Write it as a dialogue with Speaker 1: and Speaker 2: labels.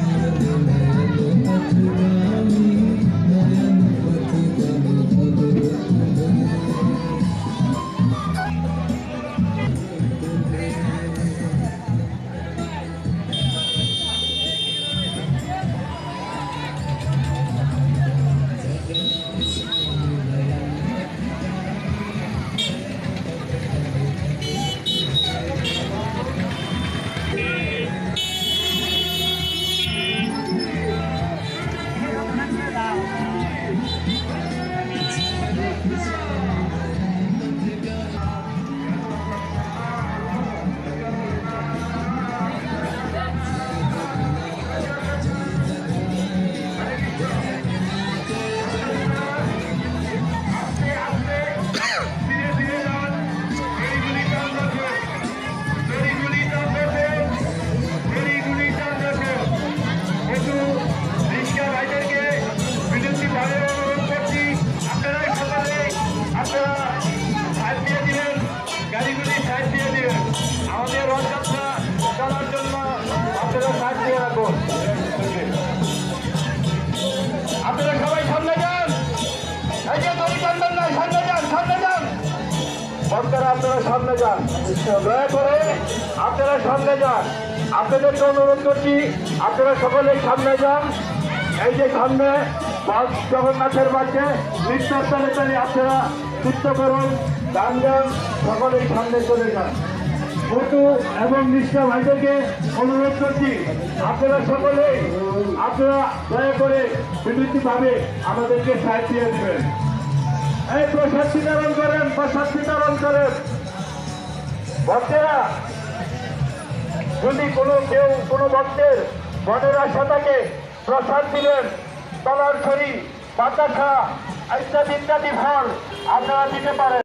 Speaker 1: Hallelujah. ভক্তরা আপনারা সামনে যান। দয়া করে আপনারা সামনে যান। আপনাদেরকে অনুরোধ করছি, আপনারা সকলেই সামনে যান। এই যে সামনে জগন্নাথের মাঝে নৃত্য তালে তালে আপনারা নৃত্য করুন, গান গান সকলেই সামনে চলে যান। বটু এবং নিষ্ঠা ভাইদেরকে অনুরোধ করছি, আপনারা সকলেই আপনারা দয়া করে বিদ্যুৎভাবে আমাদেরকে সাহায্য দেবেন এই প্রসাদ বিতরণ করেন প্রসাদ বিতরণ করেন। ভক্তেরা, যদি কোনো কেউ, কোনো ভক্তের মনের আশা থাকে, প্রসাদ দিলেন তলার ছড়ি, বাতাসা, ইত্যাদি ইত্যাদি ফল আপনারা দিতে পারেন।